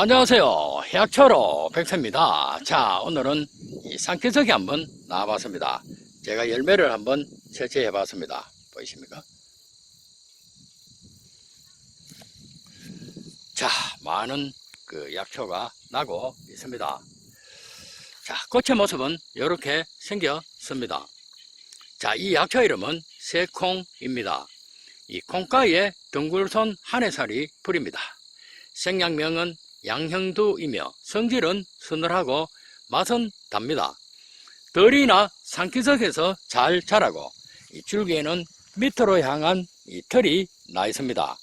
안녕하세요. 해약초로 백세입니다. 자, 오늘은 이 산기석에 한번 나와봤습니다. 제가 열매를 한번 채취해 봤습니다. 보이십니까? 자, 많은 그 약초가 나고 있습니다. 자, 꽃의 모습은 이렇게 생겼습니다. 자, 이 약초 이름은 새콩입니다. 이 콩가에 덩굴손 한해살이 뿌립니다. 생양명은 양형두이며 성질은 서늘하고 맛은 답니다. 덜이나 산기석에서 잘 자라고 이 줄기에는 밑으로 향한 이 털이 나 있습니다.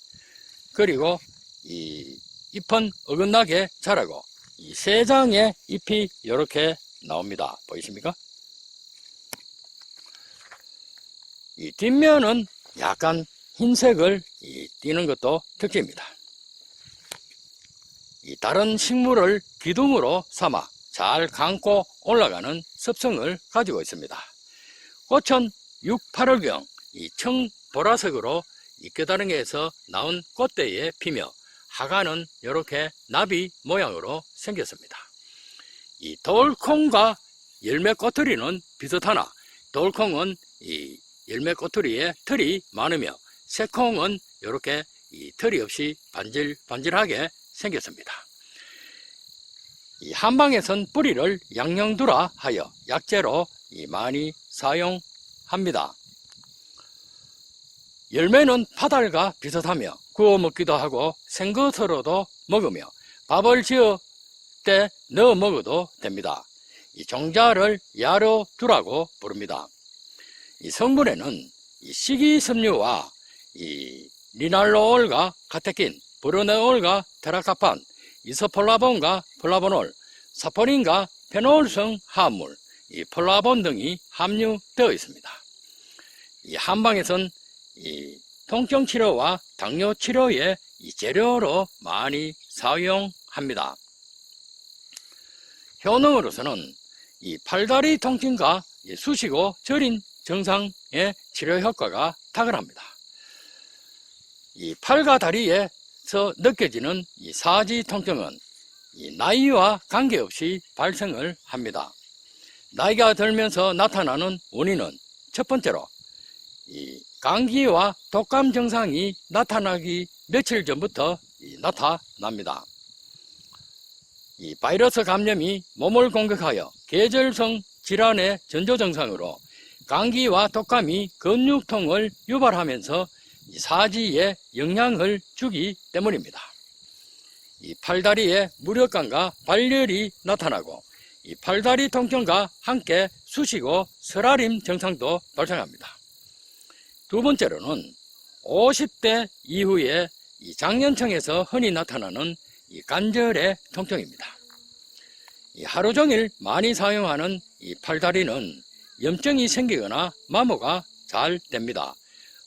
그리고 이 잎은 어긋나게 자라고 이 세 장의 잎이 이렇게 나옵니다. 보이십니까? 이 뒷면은 약간 흰색을 이 띠는 것도 특징입니다. 이 다른 식물을 기둥으로 삼아 잘 감고 올라가는 습성을 가지고 있습니다. 꽃은 6, 8월경 이 청보라색으로 이 깨다랑이에서 나온 꽃대에 피며 하가는 이렇게 나비 모양으로 생겼습니다. 이 돌콩과 열매 꼬투리는 비슷하나 돌콩은 이 열매 꼬투리에 털이 많으며 새콩은 이렇게 이 털이 없이 반질반질하게 생겼습니다. 이 한방에선 뿌리를 양념두라 하여 약재로 이 많이 사용합니다. 열매는 파달과 비슷하며 구워 먹기도 하고 생것으로도 먹으며 밥을 지어 때 넣어 먹어도 됩니다. 이 종자를 야로 두라고 부릅니다. 이 성분에는 이 식이섬유와 이 리날로올과 카테킨, 브로네올과 테라카판, 이소폴라본과 플라보놀, 사포닌과 페놀성 화합물, 이 폴라본 등이 함유되어 있습니다. 이 한방에선 이 통증 치료와 당뇨 치료의 이 재료로 많이 사용합니다. 효능으로서는 이 팔다리 통증과 이 쑤시고 저린 증상의 치료 효과가 탁월합니다. 이 팔과 다리에 서 느껴지는 이 사지 통증은 이 나이와 관계없이 발생을 합니다. 나이가 들면서 나타나는 원인은 첫 번째로 이 감기와 독감 증상이 나타나기 며칠 전부터 이 나타납니다. 이 바이러스 감염이 몸을 공격하여 계절성 질환의 전조 증상으로 감기와 독감이 근육통을 유발하면서 이 사지에 영향을 주기 때문입니다. 이 팔다리에 무력감과 발열이 나타나고 이 팔다리 통증과 함께 쑤시고 설아림 증상도 발생합니다. 두 번째로는 50대 이후에 이 장년층에서 흔히 나타나는 이 관절의 통증입니다. 이 하루 종일 많이 사용하는 이 팔다리는 염증이 생기거나 마모가 잘 됩니다.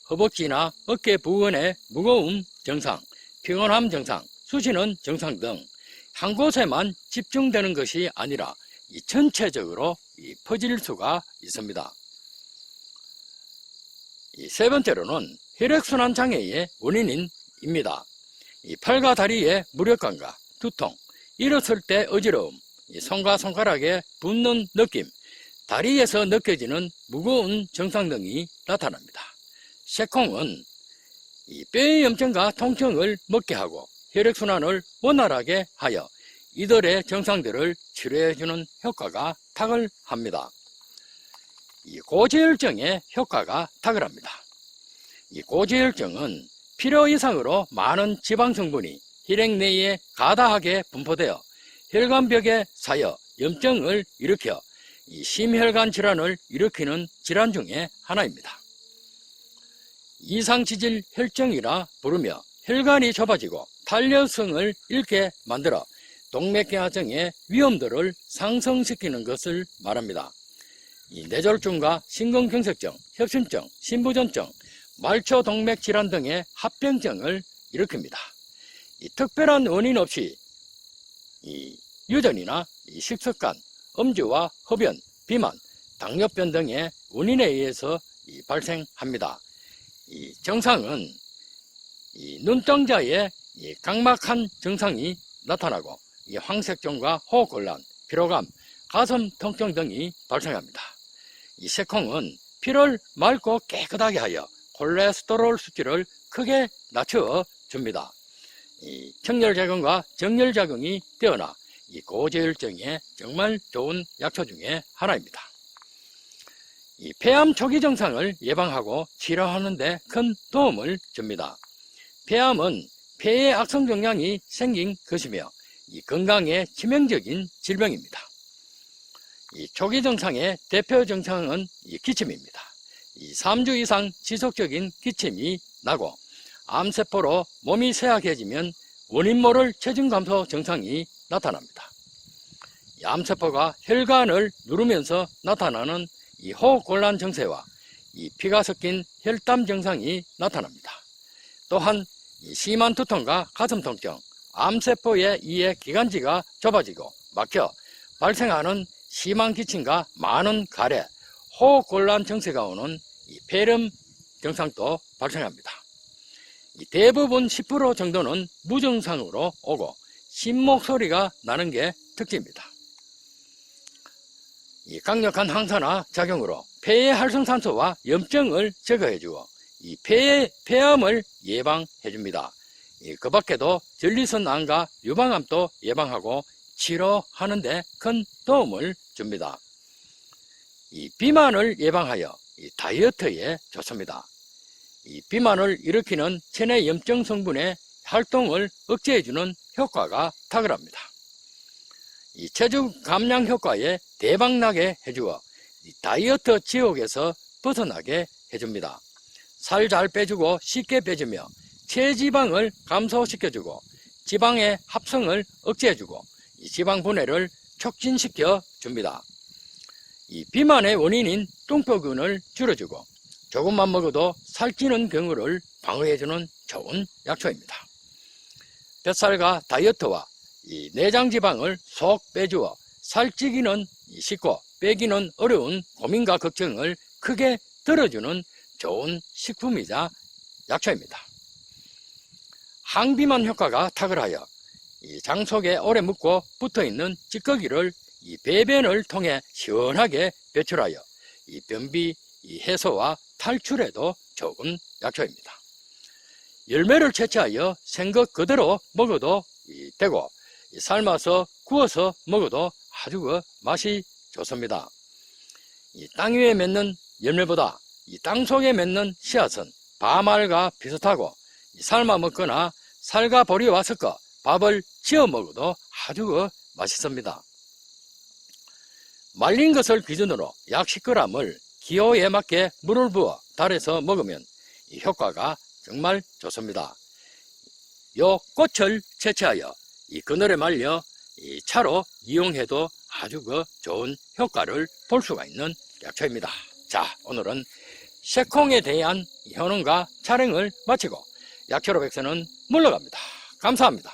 허벅지나 어깨 부근의 무거움 증상, 피곤함 증상, 수시는 증상 등 한 곳에만 집중되는 것이 아니라 이 전체적으로 이 퍼질 수가 있습니다. 이 세 번째로는 혈액순환 장애의 원인입니다. 이 팔과 다리의 무력감과 두통, 일어설 때 어지러움, 이 손과 손가락에 붓는 느낌, 다리에서 느껴지는 무거운 증상 등이 나타납니다. 새콩은 이 뼈의 염증과 통증을 먹게 하고 혈액순환을 원활하게 하여 이들의 증상들을 치료해주는 효과가 탁월합니다. 이 고지혈증의 효과가 탁월합니다. 이 고지혈증은 필요 이상으로 많은 지방 성분이 혈액 내에 가다하게 분포되어 혈관벽에 쌓여 염증을 일으켜 이 심혈관 질환을 일으키는 질환 중에 하나입니다. 이상치질 혈증이라 부르며 혈관이 좁아지고 탄력성을 잃게 만들어 동맥경화증의 위험도를 상승시키는 것을 말합니다. 이 뇌졸중과 심근경색증, 협심증, 신부전증, 말초동맥 질환 등의 합병증을 일으킵니다. 이 특별한 원인 없이 이 유전이나 이 식습관, 음주와 흡연, 비만, 당뇨병 등의 원인에 의해서 이 발생합니다. 이 증상은 이 눈동자에 이 각막한 증상이 나타나고 이 황색종과 호흡곤란, 피로감, 가슴 통증 등이 발생합니다. 이 새콩은 피를 맑고 깨끗하게 하여 콜레스테롤 수치를 크게 낮춰 줍니다. 이 청열작용과 정열작용이 뛰어나 이 고지혈증에 정말 좋은 약초 중에 하나입니다. 이 폐암 초기 증상을 예방하고 치료하는 데 큰 도움을 줍니다. 폐암은 폐에 악성 종양이 생긴 것이며 이 건강에 치명적인 질병입니다. 이 초기 증상의 대표 증상은 이 기침입니다. 이 3주 이상 지속적인 기침이 나고 암세포로 몸이 쇠약해지면 원인 모를 체중 감소 증상이 나타납니다. 이 암세포가 혈관을 누르면서 나타나는 이 호흡곤란 증세와 이 피가 섞인 혈담 증상이 나타납니다. 또한 이 심한 두통과 가슴 통증, 암세포의 이에 기관지가 좁아지고 막혀 발생하는 심한 기침과 많은 가래, 호흡곤란 증세가 오는 이 폐렴 증상도 발생합니다. 이 대부분 10% 정도는 무증상으로 오고 심목 소리가 나는 게 특징입니다. 이 강력한 항산화 작용으로 폐의 활성산소와 염증을 제거해주어 이 폐의 폐암을 예방해줍니다. 이그 밖에도 전리선 암과 유방암도 예방하고 치료하는데 큰 도움을 줍니다. 이 비만을 예방하여 이 다이어트에 좋습니다. 이 비만을 일으키는 체내 염증 성분의 활동을 억제해주는 효과가 탁월합니다. 이 체중 감량 효과에 대박나게 해주어 이 다이어트 지옥에서 벗어나게 해줍니다. 살 잘 빼주고 쉽게 빼주며 체지방을 감소시켜주고 지방의 합성을 억제해주고 이 지방 분해를 촉진시켜 줍니다. 이 비만의 원인인 뚱뼈균을 줄여주고 조금만 먹어도 살찌는 경우를 방어해주는 좋은 약초입니다. 뱃살과 다이어트와 이 내장 지방을 속 빼주어 살찌기는 쉽고 빼기는 어려운 고민과 걱정을 크게 덜어주는 좋은 식품이자 약초입니다. 항비만 효과가 탁월하여 이장 속에 오래 묵고 붙어 있는 찌꺼기를 이 배변을 통해 시원하게 배출하여 이 변비 이 해소와 탈출에도 좋은 약초입니다. 열매를 채취하여 생것 그대로 먹어도 이 되고 이 삶아서 구워서 먹어도 아주 그 맛이 좋습니다. 이 땅 위에 맺는 열매보다 이 땅 속에 맺는 씨앗은 밤알과 비슷하고 이 삶아 먹거나 살과 보리와 섞어 밥을 지어 먹어도 아주 그 맛있습니다. 말린 것을 기준으로 약 10g을 기호에 맞게 물을 부어 달에서 먹으면 이 효과가 정말 좋습니다. 요 꽃을 채취하여 이 그늘에 말려 이 차로 이용해도 아주 그 좋은 효과를 볼 수가 있는 약초입니다. 자, 오늘은 새콩에 대한 현황과 촬영을 마치고 약초로 백서는 물러갑니다. 감사합니다.